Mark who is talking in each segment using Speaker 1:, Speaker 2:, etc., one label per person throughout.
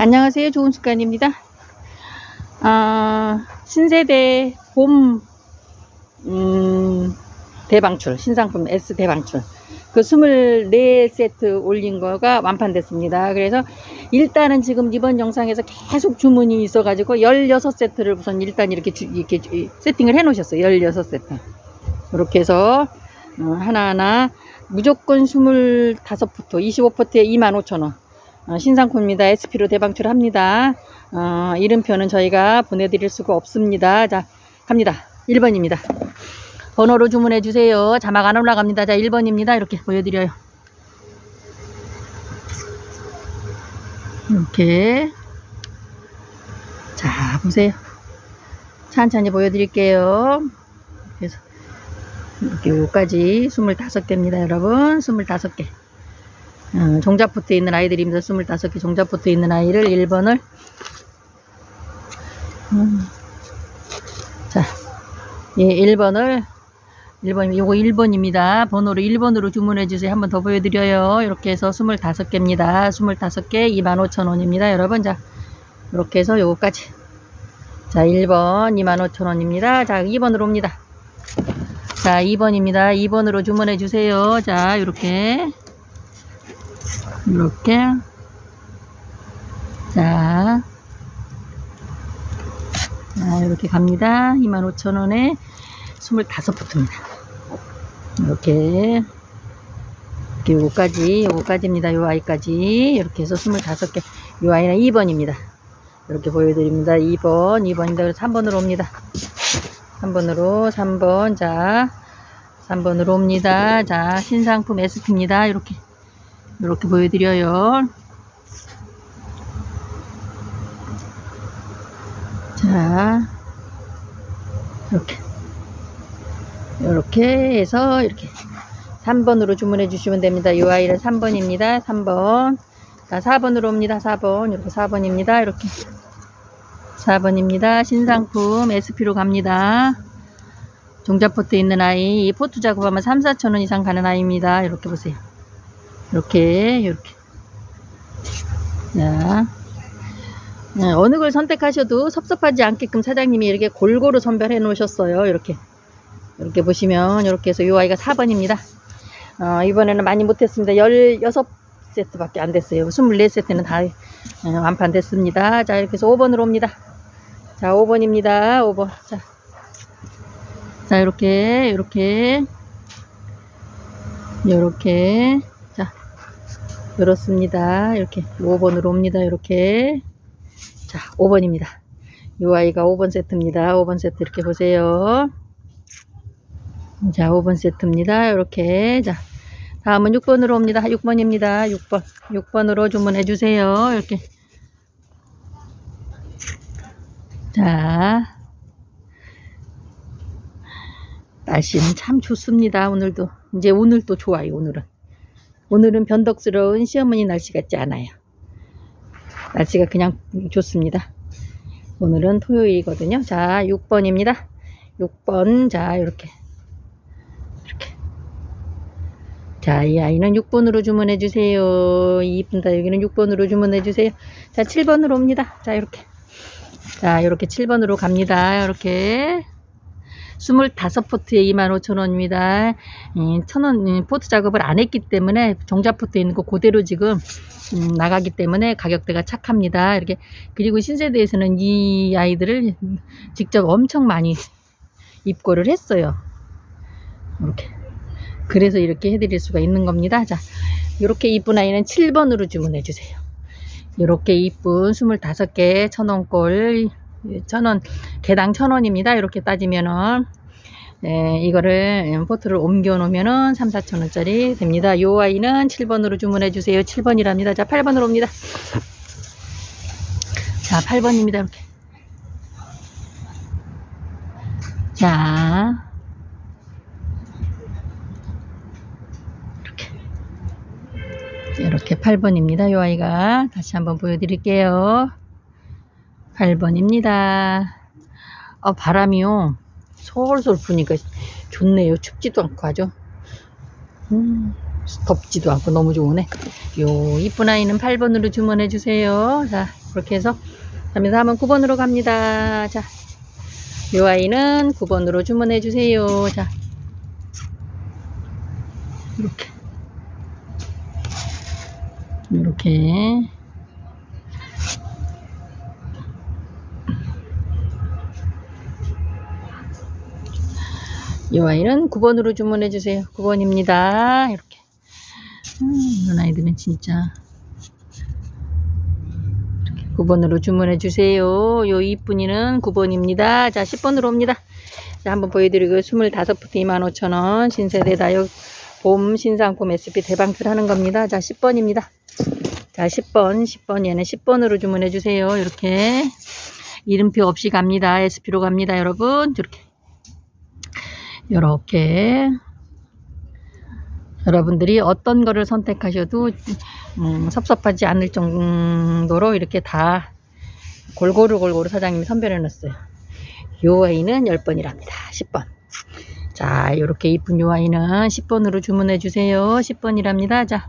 Speaker 1: 안녕하세요. 좋은 습관입니다. 아, 신세대 봄, 음, 대방출, 신상품 S 대방출. 그 24세트 올린 거가 완판됐습니다. 그래서 일단은 지금 이번 영상에서 계속 주문이 있어가지고 16세트를 우선 일단 이렇게, 주- 이렇게 주- 세팅을 해 놓으셨어요. 16세트. 이렇게 해서 어, 하나하나 무조건 25포트, 25포트에 25,000원. 어, 신상품입니다. SP로 대방출합니다. 어, 이름표는 저희가 보내드릴 수가 없습니다. 자, 갑니다. 1번입니다. 번호로 주문해 주세요. 자막 안 올라갑니다. 자, 1번입니다. 이렇게 보여드려요. 이렇게. 자, 보세요. 천천히 보여드릴게요. 그래서 이렇게 요까지 25개입니다, 여러분. 25개. 어, 종자포트에 있는 아이들입니다. 25개 종자포트에 있는 아이를 1번을 음. 자, 예, 1번을 1번, 요거 1번입니다. 번호로 1번으로 주문해 주세요. 한번 더 보여드려요. 이렇게 해서 25개입니다. 25개 25,000원입니다. 여러분, 자, 이렇게 해서 요거까지. 자, 1번 25,000원입니다. 자, 2번으로 옵니다. 자, 2번입니다. 2번으로 주문해 주세요. 자, 이렇게. 이렇게. 자. 자, 이렇게 갑니다. 25,000원에 25포트입니다. 이렇게. 이렇게 요거까지, 요거까지입니다. 요 아이까지. 이렇게 해서 25개. 요 아이는 2번입니다. 이렇게 보여드립니다. 2번, 2번입니다. 그래서 3번으로 옵니다. 3번으로, 3번. 자, 3번으로 옵니다. 자, 신상품 SP입니다. 이렇게. 이렇게 보여드려요. 자, 이렇게. 이렇게 해서 이렇게 3번으로 주문해 주시면 됩니다. 이 아이는 3번입니다. 3번. 자, 4번으로 옵니다. 4번. 이렇게 4번입니다. 이렇게. 4번입니다. 신상품 SP로 갑니다. 종자포트 있는 아이, 이 포트 작업하면 3, 4천 원 이상 가는 아이입니다. 이렇게 보세요. 이렇게, 이렇게. 자. 네, 어느 걸 선택하셔도 섭섭하지 않게끔 사장님이 이렇게 골고루 선별해 놓으셨어요. 이렇게. 이렇게 보시면, 이렇게 해서 이 아이가 4번입니다. 어, 이번에는 많이 못했습니다. 16세트 밖에 안 됐어요. 24세트는 다 어, 완판 됐습니다. 자, 이렇게 해서 5번으로 옵니다. 자, 5번입니다. 5번. 자. 자, 이렇게, 이렇게. 이렇게. 자, 이렇습니다. 이렇게 5번으로 옵니다. 이렇게. 자, 5번입니다. 이 아이가 5번 세트입니다. 5번 세트 이렇게 보세요. 자, 5번 세트입니다. 이렇게. 자, 다음은 6번으로 옵니다. 6번입니다. 6번. 6번으로 주문해 주세요. 이렇게. 자. 날씨는 참 좋습니다. 오늘도. 이제 오늘도 좋아요. 오늘은. 오늘은 변덕스러운 시어머니 날씨 같지 않아요. 날씨가 그냥 좋습니다. 오늘은 토요일이거든요. 자, 6번입니다. 6번. 자, 이렇게. 이렇게. 자, 이 아이는 6번으로 주문해 주세요. 이쁜다. 여기는 6번으로 주문해 주세요. 자, 7번으로 옵니다. 자, 이렇게. 자, 이렇게 7번으로 갑니다. 이렇게. 25포트에 25,000원입니다. 음, 1,000원, 음, 포트 작업을 안 했기 때문에 종자 포트에 있는 거 그대로 지금 음, 나가기 때문에 가격대가 착합니다. 이렇게 그리고 신세대에서는 이 아이들을 직접 엄청 많이 입고를 했어요. 이렇게 그래서 이렇게 해드릴 수가 있는 겁니다. 자, 이렇게 이쁜 아이는 7번으로 주문해 주세요. 이렇게 이쁜 25개 천원꼴 천원 개당 천원입니다. 이렇게 따지면은 네, 이거를 포트를 옮겨 놓으면은 3, 4천 원짜리 됩니다. 요 아이는 7번으로 주문해 주세요. 7번이랍니다. 자, 8번으로 옵니다. 자, 8번입니다. 이렇게. 자. 이렇게 8번입니다. 요 아이가 다시 한번 보여 드릴게요. 8번입니다. 어, 바람이요. 솔솔 부니까 좋네요. 춥지도 않고 아주. 음, 덥지도 않고 너무 좋으네. 요 이쁜 아이는 8번으로 주문해 주세요. 자, 그렇게 해서 그러면서 한번 9번으로 갑니다. 자, 요 아이는 9번으로 주문해 주세요. 자, 이렇게. 이렇게. 이 아이는 9번으로 주문해 주세요. 9번입니다. 이렇게. 음, 이런 아이들은 진짜. 이렇게 9번으로 주문해 주세요. 요 이쁜이는 9번입니다. 자, 10번으로 옵니다. 자, 한번 보여드리고 25부터 25,000원 신세대 다육 봄 신상품 SP 대방출 하는 겁니다. 자, 10번입니다. 자, 10번, 10번 얘는 10번으로 주문해 주세요. 이렇게 이름표 없이 갑니다. SP로 갑니다, 여러분. 이렇게 이렇게 여러분들이 어떤 거를 선택하셔도 음, 섭섭하지 않을 정도로 이렇게 다 골고루 골고루 사장님이 선별해 놨어요. 요 아이는 10번이랍니다. 10번. 자, 이렇게 이쁜 요 아이는 10번으로 주문해 주세요. 10번이랍니다. 자,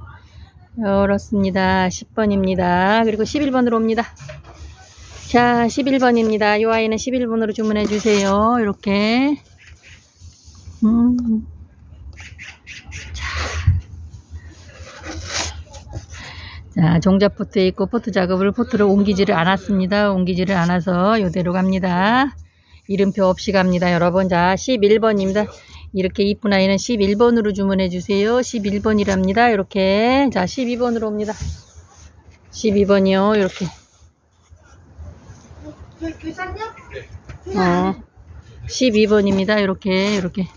Speaker 1: 열었습니다. 10번입니다. 그리고 11번으로 옵니다. 자, 11번입니다. 요 아이는 11번으로 주문해 주세요. 이렇게. 음. 자, 자, 종자 포트에 있고 포트 작업을 포트로 옮기지를 않았습니다. 옮기지를 않아서 이대로 갑니다. 이름표 없이 갑니다. 여러분. 자, 11번입니다. 이렇게 이쁜 아이는 11번으로 주문해 주세요. 11번이랍니다. 이렇게. 자, 12번으로 옵니다. 12번이요. 이렇게. 어. 12번입니다. 이렇게, 이렇게.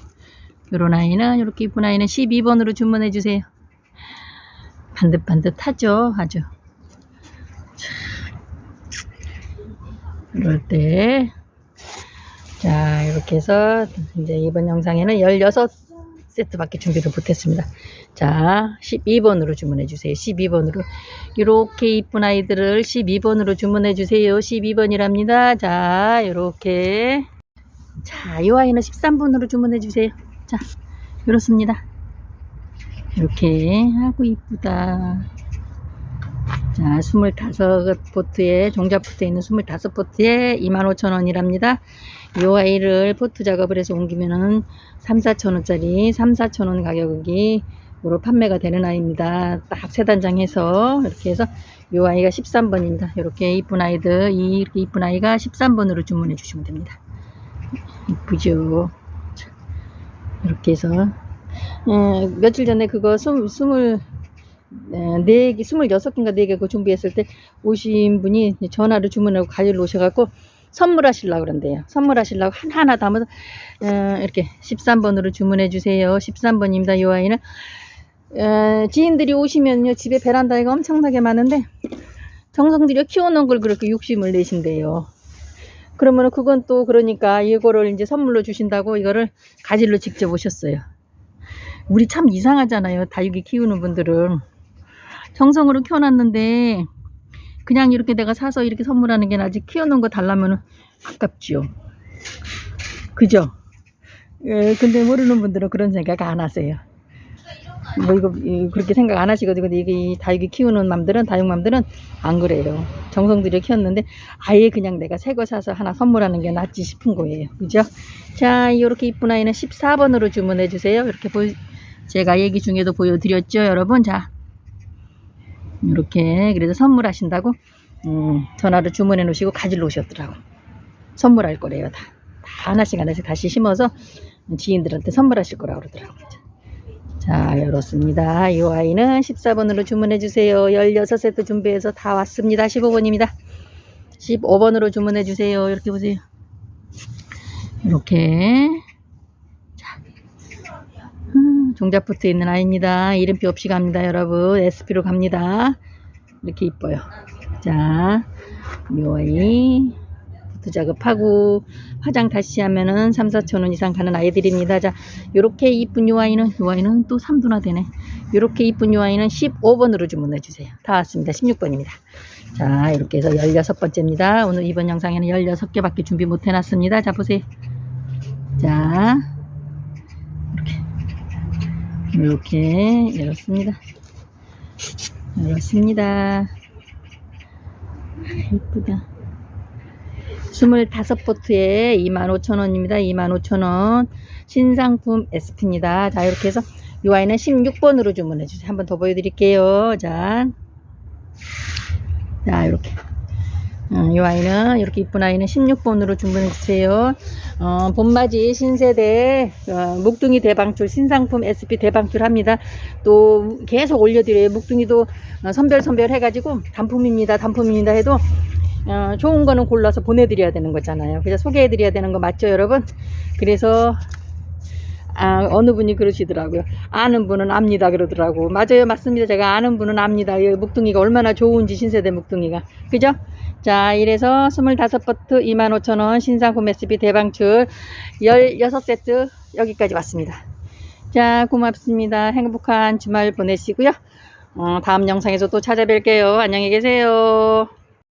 Speaker 1: 요런 아이는, 이렇게 이쁜 아이는 12번으로 주문해 주세요. 반듯반듯하죠? 아주. 이럴 때. 자, 이렇게 해서, 이제 이번 영상에는 16세트밖에 준비를 못했습니다. 자, 12번으로 주문해 주세요. 12번으로. 이렇게 이쁜 아이들을 12번으로 주문해 주세요. 12번이랍니다. 자, 이렇게. 자, 이 아이는 13번으로 주문해 주세요. 자, 이렇습니다. 이렇게 하고 이쁘다. 자, 25포트에, 종자 포트에 있는 25포트에 25,000원이랍니다. 이 아이를 포트 작업을 해서 옮기면은 3, 4천원짜리, 3, 4천원 가격으로 판매가 되는 아이입니다. 딱 세 단장 해서, 이렇게 해서 이 아이가 13번입니다. 이렇게 이쁜 아이들, 이 이쁜 아이가 13번으로 주문해 주시면 됩니다. 이쁘죠? 자, 이렇게 해서 어, 며칠 전에 그거 스물, 스물, 어, 네 개, 스물여섯 개인가 네 개 그거 준비했을 때 오신 분이 전화로 주문하고 가지러 오셔갖고 선물하시려고 그런대요. 선물하시려고 하나하나 담아서, 어, 이렇게 13번으로 주문해 주세요. 13번입니다. 이 아이는. 어, 지인들이 오시면요, 집에 베란다가 엄청나게 많은데, 정성 들여 키워놓은 걸 그렇게 욕심을 내신대요. 그러면 그건 또 그러니까 이거를 이제 선물로 주신다고 이거를 가지러 직접 오셨어요. 우리 참 이상하잖아요. 다육이 키우는 분들은. 정성으로 키워놨는데, 그냥 이렇게 내가 사서 이렇게 선물하는 게 나지 키워놓은 거 달라면 아깝지요. 그죠? 예, 근데 모르는 분들은 그런 생각 안 하세요. 뭐 이거 이, 그렇게 생각 안 하시거든요. 근데 이게 이 다육이 키우는 맘들은 다육맘들은 안 그래요. 정성 들여 키웠는데 아예 그냥 내가 새 거 사서 하나 선물하는 게 낫지 싶은 거예요. 그죠? 자, 이렇게 이쁜 아이는 14번으로 주문해 주세요. 이렇게 보이 제가 얘기 중에도 보여드렸죠, 여러분. 자, 이렇게 그래서 선물하신다고 음, 전화로 주문해 놓으시고 가지러 오셨더라고. 선물할 거래요, 다. 다 하나씩 하나씩 다시 심어서 지인들한테 선물하실 거라고 그러더라고요. 자, 열었습니다. 이 아이는 14번으로 주문해 주세요. 16세트 준비해서 다 왔습니다. 15번입니다. 15번으로 주문해 주세요. 이렇게 보세요. 이렇게. 자. 음, 종자 포트에 있는 아이입니다. 이름표 없이 갑니다, 여러분. SP로 갑니다. 이렇게 이뻐요. 자, 이 아이. 포트 작업하고 화장 다시 하면은 3, 4천 원 이상 가는 아이들입니다. 자, 요렇게 이쁜 요 아이는 요 아이는 또 3두나 되네. 요렇게 이쁜 요 아이는 15번으로 주문해 주세요. 다 왔습니다. 16번입니다. 자, 이렇게 해서 16번째입니다. 오늘 이번 영상에는 16개밖에 준비 못 해놨습니다. 자, 보세요. 자, 이렇게. 이렇게 열었습니다. 열었습니다. 예쁘다. 25보트에 25,000원입니다. 25,000원. 신상품 SP입니다. 자, 이렇게 해서 이 아이는 16번으로 주문해 주세요. 한번 더 보여드릴게요. 자. 자, 이렇게. 어, 이 아이는, 이렇게 이쁜 아이는 16번으로 주문해 주세요. 어, 봄맞이 신세대, 어, 묵둥이 대방출, 신상품 SP 대방출 합니다. 또 계속 올려드려요. 묵둥이도 어, 선별 선별 해가지고 단품입니다. 단품입니다 해도 어, 좋은 거는 골라서 보내드려야 되는 거잖아요. 그래서 소개해드려야 되는 거 맞죠, 여러분? 그래서 아, 어느 분이 그러시더라고요. 아는 분은 압니다 그러더라고. 맞아요, 맞습니다. 제가 아는 분은 압니다. 이 묵둥이가 얼마나 좋은지 신세대 묵둥이가. 그죠? 자, 이래서 25버트 25,000원 신상품 SB 대방출 16세트 여기까지 왔습니다. 자, 고맙습니다. 행복한 주말 보내시고요. 어, 다음 영상에서 또 찾아뵐게요. 안녕히 계세요.